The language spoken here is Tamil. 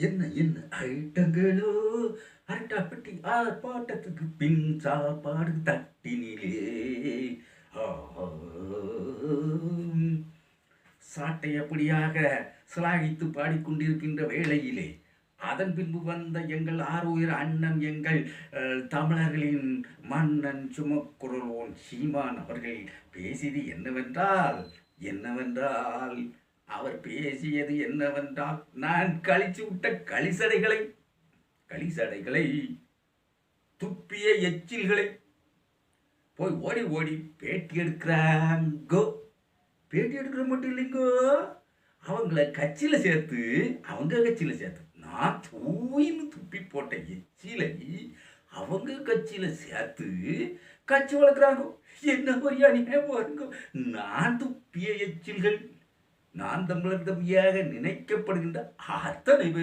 என்ன என்ன ஐட்டங்களோ அரட்டாப்பட்டி ஆர்ப்பாட்டத்துக்கு பின் சாப்பாடு தட்டினிலே ஆம். சாட்டையப்படியாக சிலாகித்து பாடிக்கொண்டிருக்கின்ற வேளையிலே அதன் பின்பு வந்த எங்கள் ஆறுயிர் அண்ணன் எங்கள் தமிழர்களின் மன்னன் சுமக்குரலோன் சீமான் அவர்கள் பேசியது என்னவென்றால் என்னவென்றால் அவர் பேசியது என்னவென்றால் நான் கழிச்சு விட்ட களிசடைகளை களிசடைகளை துப்பிய எச்சில்களை போய் ஓடி ஓடி பேட்டி எடுக்கிறாங்கோ பேட்டி எடுக்கிற மட்டும் இல்லைங்கோ. அவங்கள கட்சியில் சேர்த்து அவங்க கட்சியில் சேர்த்து நான் தூயின்னு துப்பி போட்ட எச்சிலை அவங்க கட்சியில் சேர்த்து கட்சி வளர்க்குறாங்க. என்ன ஒரு அநியாயம் பாருங்க. நான் துப்பிய எச்சில்கள் நான் தமிழர் தம்பியாக நினைக்கப்படுகின்ற அத்தனை பேர்